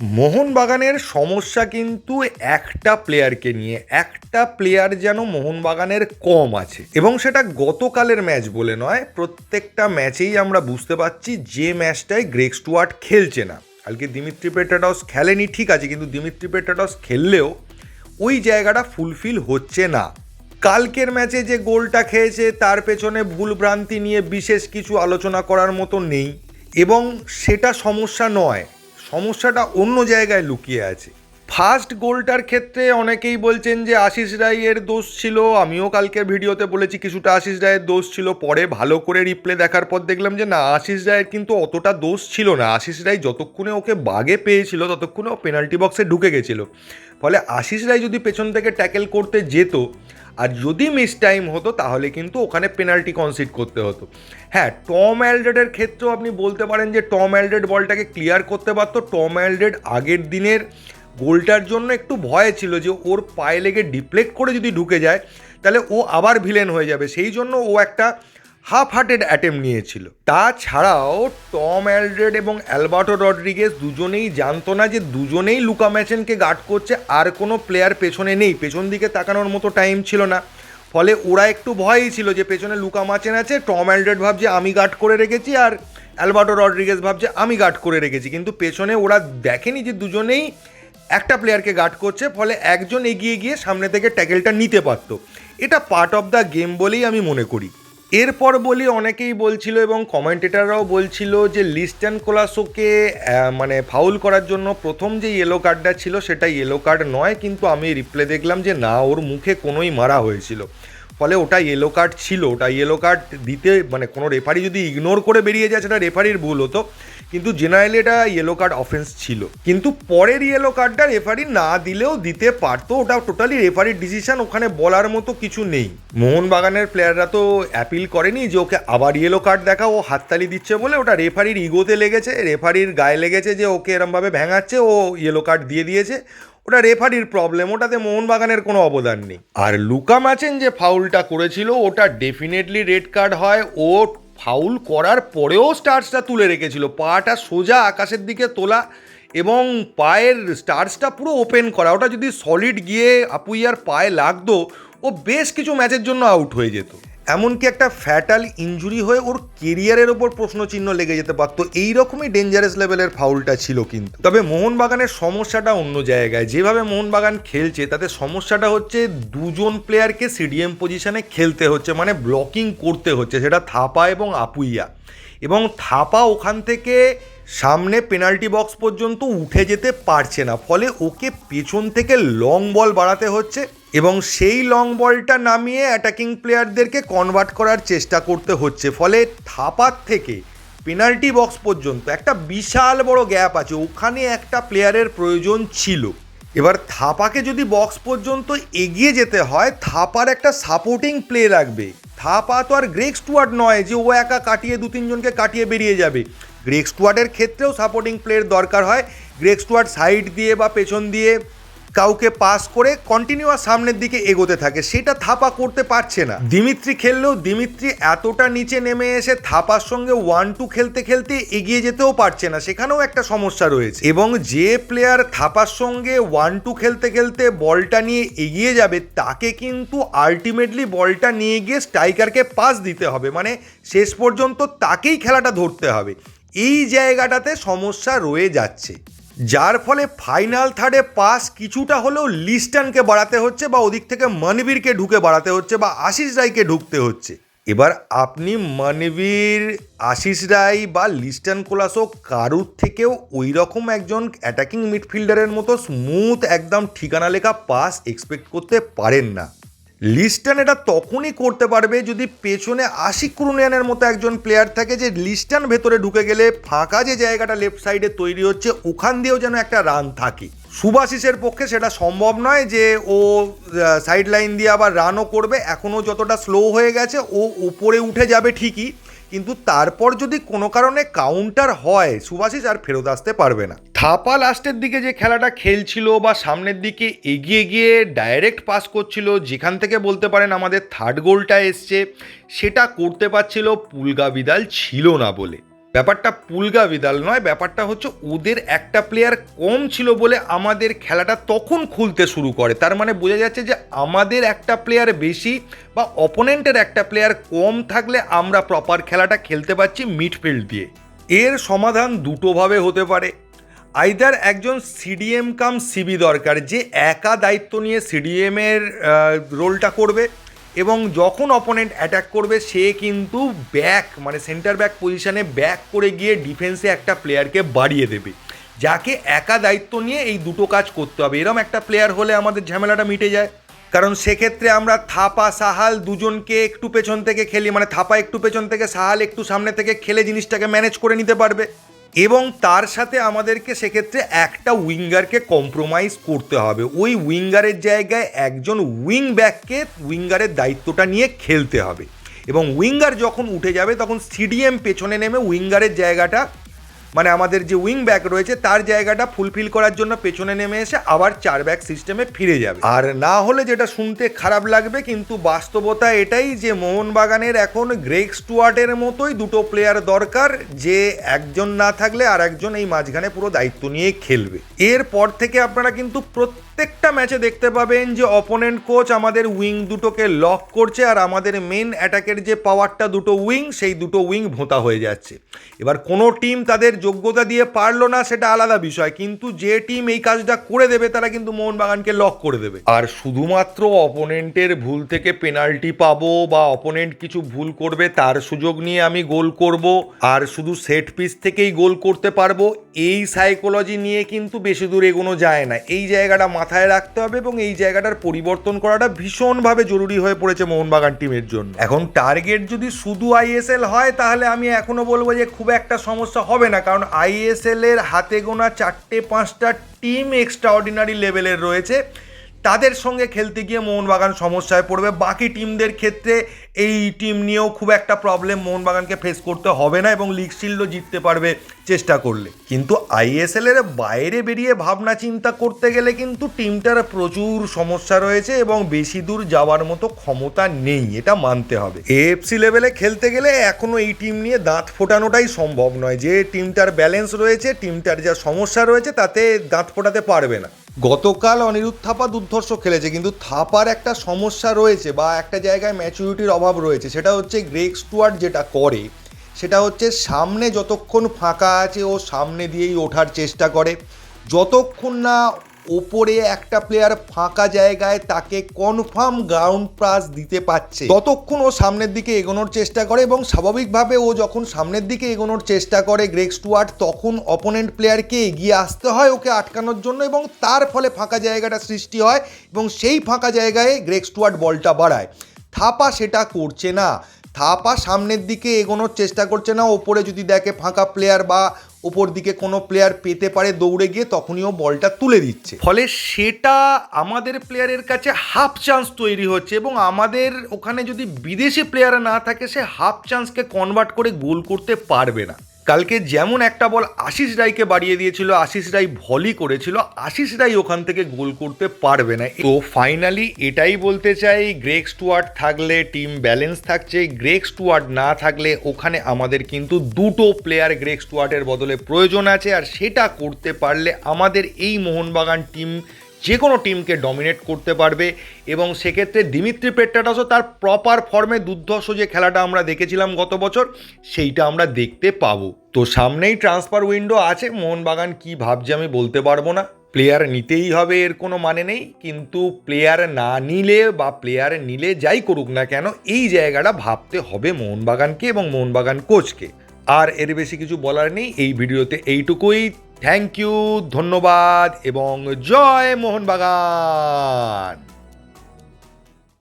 মোহনবাগানের সমস্যা কিন্তু একটা প্লেয়ারকে নিয়ে, একটা প্লেয়ার যেন মোহনবাগানের কম আছে। এবং সেটা গতকালের ম্যাচ বলে নয়, প্রত্যেকটা ম্যাচেই আমরা বুঝতে পারছি যে ম্যাচটায় গ্রেক স্টুয়ার্ট খেলছে না। কালকে দিমিত্রি পেটাটস খেলেনি, ঠিক আছে, কিন্তু দিমিত্রি পেটাটস খেললেও ওই জায়গাটা ফুলফিল হচ্ছে না। কালকের ম্যাচে যে গোলটা খেয়েছে, তার পেছনে ভুল ভ্রান্তি নিয়ে বিশেষ কিছু আলোচনা করার মতো নেই। এবং সেটা সমস্যা নয় সমস্যাটা অন্য জায়গায় লুকিয়ে আছে। ফার্স্ট গোলটার ক্ষেত্রে অনেকেই বলছেন যে আশিস রায়ের দোষ ছিল, আমিও কালকের ভিডিওতে বলেছি কিছুটা আশিস রায়ের দোষ ছিল, পরে ভালো করে রিপ্লে দেখার পর দেখলাম যে না, আশিস রায়ের কিন্তু অতটা দোষ ছিল না। আশিস রায় যতক্ষণে ওকে বাগে পেয়েছিল, ততক্ষণে ও পেনাল্টি বক্সে ঢুকে গেছিল। ফলে আশিস রায় যদি পেছন থেকে ট্যাকেল করতে যেত আর যদি মিস টাইম হতো, তাহলে কিন্তু ওখানে পেনাল্টি কনসিড করতে হতো। হ্যাঁ টম অ্যালডেডের ক্ষেত্রেও আপনি বলতে পারেন যে টম অ্যালডেড বলটাকে ক্লিয়ার করতে পারতো। টম অ্যালডেড আগের দিনের গোলটার জন্য একটু ভয় ছিল যে, ওর পায়ে লেগে ডিপ্লেক্ট করে যদি ঢুকে যায়, তাহলে ও আবার ভিলেন হয়ে যাবে। সেই জন্য ও একটা হাফ হার্টেড অ্যাটেম্প নিয়েছিল। তাছাড়াও টম অ্যালড্রেড এবং অ্যালবার্টো রড্রিগেস দুজনেই জানতো না যে দুজনেই লুকা ম্যাচেনকে গার্ড করছে, আর কোনো প্লেয়ার পেছনে নেই। পেছন দিকে তাকানোর মতো টাইম ছিল না। ফলে ওরা একটু ভয়ই ছিল যে পেছনে লুকা মাচেন আছে, টম অ্যালড্রেড ভাবছে, আমি গার্ড করে রেখেছি, আর অ্যালবার্টো রড্রিগেস ভাবছে, আমি গার্ড করে রেখেছি। কিন্তু পেছনে ওরা দেখেনি যে দুজনেই একটা প্লেয়ারকে গার্ড করছে, ফলে একজন এগিয়ে গিয়ে সামনে থেকে ট্যাকেলটা নিতে পারতো। এটা পার্ট অফ দ্য গেম বলেই আমি মনে করি। এরপর বলি অনেকেই বলছিল এবং কমেন্টেটাররাও বলছিল যে লিস্টান কোলাসোকে মানে ফাউল করার জন্য প্রথম যে ইয়েলো কার্ডটা ছিল সেটা ইয়েলো কার্ড নয়, কিন্তু আমি রিপ্লে দেখলাম যে না, ওর মুখে কোনোই মারা হয়েছিল। ফলে ওটা ইয়েলো কার্ড ছিল, ওটা ইয়েলো কার্ড দিতে মানে কোনো রেফারি যদি ইগনোর করে বেরিয়ে যায়, সেটা রেফারির ভুল হতো। কিন্তু জেনারেলি এটা ইয়েলো কার্ড অফেন্স ছিল। কিন্তু পরের ইয়েলো কার্ডটা রেফারি না দিলেও দিতে পারতো ওটা টোটালি রেফারির ডিসিশন ওখানে বলার মতো কিছু নেই। মোহনবাগানের প্লেয়াররা তো অ্যাপিল করেনি যে ওকে আবার ইয়েলো কার্ড দেখা ও হাততালি দিচ্ছে বলে ওটা রেফারির ইগোতে লেগেছে রেফারির গায়ে লেগেছে যে ওকে এরমভাবে ভেঙাচ্ছে, ও ইয়েলো কার্ড দিয়ে দিয়েছে। ওটা রেফারির প্রবলেম ওটাতে মোহনবাগানের কোনো অবদান নেই। আর লুকা ম্যাচেন যে ফাউলটা করেছিল, ওটা ডেফিনেটলি রেড কার্ড হয়, ও ফাউল করার পরেও স্টার্সটা তুলে রেখেছিল। পাটা সোজা আকাশের দিকে তোলা এবং পায়ের স্টার্সটা পুরো ওপেন করা। ওটা যদি সলিড গিয়ে আপুইয়ার পায়ে লাগতো, ও বেশ কিছু ম্যাচের জন্য আউট হয়ে যেত। এমনকি একটা ফ্যাটাল ইঞ্জুরি হয়ে ওর কেরিয়ারের ওপর প্রশ্নচিহ্ন লেগে যেতে পারতো। এইরকমই ডেঞ্জারাস লেভেলের ফাউলটা ছিল কিন্তু। তবে মোহনবাগানের সমস্যাটা অন্য জায়গায়। যেভাবে মোহনবাগান খেলছে, তাতে সমস্যাটা হচ্ছে দুজন প্লেয়ারকে সিডিএম পজিশনে খেলতে হচ্ছে মানে ব্লকিং করতে হচ্ছে, সেটা থাপা এবং আপুইয়া। এবং থাপা ওখান থেকে সামনে পেনাল্টি বক্স পর্যন্ত উঠে যেতে পারছে না। ফলে ওকে পেছন থেকে লং বল বাড়াতে হচ্ছে। এবং সেই লং বলটা নামিয়ে অ্যাটাকিং প্লেয়ারদেরকে কনভার্ট করার চেষ্টা করতে হচ্ছে। ফলে থাপার থেকে পেনাল্টি বক্স পর্যন্ত একটা বিশাল বড় গ্যাপ আছে। ওখানে একটা প্লেয়ারের প্রয়োজন ছিল। এবার থাপাকে যদি বক্স পর্যন্ত এগিয়ে যেতে হয়, থাপার একটা সাপোর্টিং প্লে লাগবে। থাপা তো আর গ্রেক স্টুয়ার্ট নয় যে ও একা কাটিয়ে দু তিনজনকে কাটিয়ে বেরিয়ে যাবে। গ্রেক স্টুয়ার্টের ক্ষেত্রেও সাপোর্টিং প্লের দরকার হয়। গ্রেক স্টুয়ার্ট সাইড দিয়ে বা পেছন দিয়ে কাউকে পাস করে কন্টিনিউয়াস সামনের দিকে এগোতে থাকে, সেটা থাপা করতে পারছে না। দিমিত্রি খেললেও দিমিত্রি এতটা নিচে নেমে এসে থাপার সঙ্গে ওয়ান টু খেলতে খেলতে এগিয়ে যেতেও পারছে না, সেখানেও একটা সমস্যা রয়েছে। এবং যে প্লেয়ার থাপার সঙ্গে ওয়ান টু খেলতে খেলতে বলটা নিয়ে এগিয়ে যাবে, তাকে কিন্তু আলটিমেটলি বলটা নিয়ে গিয়ে স্ট্রাইকারকে পাস দিতে হবে। মানে শেষ পর্যন্ত তাকেই খেলাটা ধরতে হবে। এই জায়গাটাতে সমস্যা রয়ে যাচ্ছে। যার ফলে ফাইনাল থার্ডে পাস কিছুটা হলেও লিস্টানকে বাড়াতে হচ্ছে বা ওদিক থেকে মানবীরকে ঢুকে বাড়াতে হচ্ছে বা আশিস রায়কে ঢুকতে হচ্ছে। এবার আপনি মানবীর, আশিস রায় বা লিস্টান কোলাসো কারুর থেকেও ওই রকম একজন অ্যাটাকিং মিডফিল্ডারের মতো স্মুথ একদম ঠিকানা লেখা পাস এক্সপেক্ট করতে পারেন না। লিস্টান এটা তখনই করতে পারবে যদি পেছনে আশিক ক্রুনিয়ানের মতো একজন প্লেয়ার থাকে যে লিস্টান ভেতরে ঢুকে গেলে ফাঁকা যে জায়গাটা লেফট সাইডে তৈরি হচ্ছে, ওখান দিয়েও যেন একটা রান থাকে। সুভাশিসের পক্ষে সেটা সম্ভব নয় যে ও সাইড লাইন দিয়ে আবার রানও করবে। এখনও যতটা স্লো হয়ে গেছে, ও উপরে উঠে যাবে ঠিকই কিন্তু তারপর যদি কোনো কারণে কাউন্টার হয়, সুভাষিস আর ফেরত আসতে পারবে না। থাপা লাস্টের দিকে যে খেলাটা খেলছিল বা সামনের দিকে এগিয়ে গিয়ে ডাইরেক্ট পাস করছিল, যেখান থেকে বলতে পারেন আমাদের থার্ড গোলটা এসছে, সেটা করতে পারছিল পুলগা বিদাল ছিল না বলে। ব্যাপারটা পুলগা বিদাল নয়, ব্যাপারটা হচ্ছে ওদের একটা প্লেয়ার কম ছিল বলে আমাদের খেলাটা তখন খুলতে শুরু করে। তার মানে বোঝা যাচ্ছে যে আমাদের একটা প্লেয়ার বেশি বা অপোনেন্টের একটা প্লেয়ার কম থাকলে আমরা প্রপার খেলাটা খেলতে পারছি মিডফিল্ড দিয়ে। এর সমাধান দুটোভাবে হতে পারে। আইদার একজন সিডিএম কাম সিবি দরকার, যে একা দায়িত্ব নিয়ে সিডিএমের রোলটা করবে এবং যখন অপোনেন্ট অ্যাটাক করবে, সে কিন্তু ব্যাক মানে সেন্টার ব্যাক পজিশানে ব্যাক করে গিয়ে ডিফেন্সে একটা প্লেয়ারকে বাড়িয়ে দেবে। যাকে একা দায়িত্ব নিয়ে এই দুটো কাজ করতে হবে। এরম একটা প্লেয়ার হলে আমাদের ঝামেলাটা মিটে যায়। কারণ সেক্ষেত্রে আমরা থাপা, সাহাল দুজনকে একটু পেছন থেকে খেলি মানে থাপা একটু পেছন থেকে, সাহাল একটু সামনে থেকে খেলে জিনিসটাকে ম্যানেজ করে নিতে পারবে। এবং তার সাথে আমাদেরকে সেক্ষেত্রে একটা উইঙ্গারকে কম্প্রোমাইজ করতে হবে। ওই উইঙ্গারের জায়গায় একজন উইং ব্যাককে উইঙ্গারের দায়িত্বটা নিয়ে খেলতে হবে। এবং উইঙ্গার যখন উঠে যাবে, তখন সিডিএম পেছনে নেমে উইঙ্গারের জায়গাটা মানে আমাদের যে উইং ব্যাক রয়েছে, তার জায়গাটা ফুলফিল করার জন্য পেছনে নেমে এসে আবার চার ব্যাক সিস্টেমে ফিরে যাবে। আর না হলে যেটা শুনতে খারাপ লাগবে, কিন্তু বাস্তবতা এটাই যে মোহনবাগানের এখন গ্রেক স্টুয়ার্টের মতোই দুটো প্লেয়ার দরকার, যে একজন না থাকলে আর একজন এই মাঝখানে পুরো দায়িত্ব নিয়ে খেলবে। এরপর থেকে আপনারা কিন্তু প্রত্যেকটা ম্যাচে দেখতে পাবেন যে অপোনেন্ট কোচ আমাদের উইং দুটোকে লক করছে আর আমাদের মেন অ্যাটাকের যে পাওয়ারটা দুটো উইং সেই দুটো উইং ভোঁতা হয়ে যাচ্ছে। এবার কোনো টিম তাদের যোগ্যতা দিয়ে পারল না, সেটা আলাদা বিষয়। কিন্তু যে টিম এই কাজটা করে দেবে, তারা কিন্তু মোহনবাগানকে লক করে দেবে। আর শুধুমাত্র অপোনেন্টের ভুল থেকে পেনাল্টি পাবো বা অপোনেন্ট কিছু ভুল করবে, তার সুযোগ নিয়ে আমি গোল করব। আর শুধু সেট পিস থেকেই গোল করতে পারব, এই সাইকোলজি নিয়ে কিন্তু বেশি দূর এগোনো যায় না। এই জায়গাটা মাথায় রাখতে হবে এবং এই জায়গাটার পরিবর্তন করাটা ভীষণভাবে জরুরি হয়ে পড়েছে মোহনবাগান টিমের জন্য। এখন টার্গেট যদি শুধু আইএসএল হয়, তাহলে আমি এখনও বলব যে খুব একটা সমস্যা হবে না। কারণ আইএসএল এর হাতে গোনা চারটে পাঁচটা টিম এক্সট্রা অর্ডিনারি লেভেলের রয়েছে। তাদের সঙ্গে খেলতে গিয়ে মোহনবাগান সমস্যায় পড়বে। বাকি টিমদের ক্ষেত্রে এই টিম নিয়েও খুব একটা প্রবলেম মোহনবাগানকে ফেস করতে হবে না এবং লিগ শিল্ডও জিততে পারবে চেষ্টা করলে। কিন্তু আইএসএল এর বাইরে বেরিয়ে ভাবনা চিন্তা করতে গেলে কিন্তু টিমটার প্রচুর সমস্যা রয়েছে এবং বেশি দূর যাওয়ার মতো ক্ষমতা নেই, এটা মানতে হবে। এএফসি লেভেলে খেলতে গেলে এখনও এই টিম নিয়ে দাঁত ফোটানোটাই সম্ভব নয়। যে টিমটার ব্যালেন্স রয়েছে টিমটার যা সমস্যা রয়েছে, তাতে দাঁত ফোটাতে পারবে না। গতকাল অনিরুদ্ধ থাপা দুর্ধর্ষ খেলেছে, কিন্তু থাপার একটা সমস্যা রয়েছে বা একটা জায়গায় ম্যাচুরিটির অভাব রয়েছে, সেটা হচ্ছে গ্রেক স্টুয়ার্ট যেটা করে, সেটা হচ্ছে সামনে যতক্ষণ ফাঁকা আছে ও সামনে দিয়েই ওঠার চেষ্টা করে, যতক্ষণ না ওপরে একটা প্লেয়ার ফাঁকা জায়গায় তাকে কনফার্ম গ্রাউন্ড পাস দিতে পারছে। ততক্ষণ ও সামনের দিকে এগোনোর চেষ্টা করে এবং স্বাভাবিকভাবে ও যখন সামনের দিকে এগোনোর চেষ্টা করে গ্রেক স্টুয়ার্ট, তখন অপোনেন্ট প্লেয়ারকে এগিয়ে আসতে হয় ওকে আটকানোর জন্য এবং তার ফলে ফাঁকা জায়গাটা সৃষ্টি হয় এবং সেই ফাঁকা জায়গায় গ্রেক স্টুয়ার্ট বলটা বাড়ায়। থাপা সেটা করছে না। থাপা সামনের দিকে এগোনোর চেষ্টা করছে না। ওপরে যদি দেখে ফাঁকা প্লেয়ার বা ওপর দিকে কোনো প্লেয়ার পেতে পারে দৌড়ে গিয়ে, তখনই ও বলটা তুলে দিচ্ছে। ফলে সেটা আমাদের প্লেয়ারের কাছে হাফ চান্স তৈরি হচ্ছে এবং আমাদের ওখানে যদি বিদেশি প্লেয়ার না থাকে, সে হাফ চান্সকে কনভার্ট করে গোল করতে পারবে না। কালকে যেমন একটা বল আশিস রায়কে বাড়িয়ে দিয়েছিল, আশিস রায় ভলি করেছিল, আশিস রায় ওখান থেকে গোল করতে পারবে না। তো ফাইনালি এটাই বলতে চাই গ্রেক স্টুয়ার্ট থাকলে টিম ব্যালেন্স থাকছে গ্রেক স্টুয়ার্ট না থাকলে ওখানে আমাদের কিন্তু দুটো প্লেয়ার গ্রেক স্টুয়ার্টের বদলে প্রয়োজন আছে, আর সেটা করতে পারলে আমাদের এই মোহনবাগান টিম যে কোনো টিমকে ডমিনেট করতে পারবে এবং সেক্ষেত্রে দিমিত্রি পেট্টাটাসও তার প্রপার ফর্মে দুর্ধর্ষ যে খেলাটা আমরা দেখেছিলাম গত বছর, সেইটা আমরা দেখতে পাবো। তো সামনেই ট্রান্সফার উইন্ডো আছে, মোহনবাগান কি ভাবছে আমি বলতে পারব না। প্লেয়ার নিতেই হবে, এর কোনো মানে নেই, কিন্তু প্লেয়ার না নিলে বা প্লেয়ার নিলে যাই করুক না কেন, এই জায়গাটা ভাবতে হবে মোহনবাগানকে এবং মোহনবাগান কোচকে আর এর বেশি কিছু বলার নেই, এই ভিডিওতে এইটুকুই। থ্যাংক ইউ ধন্যবাদ এবং জয় মোহনবাগান।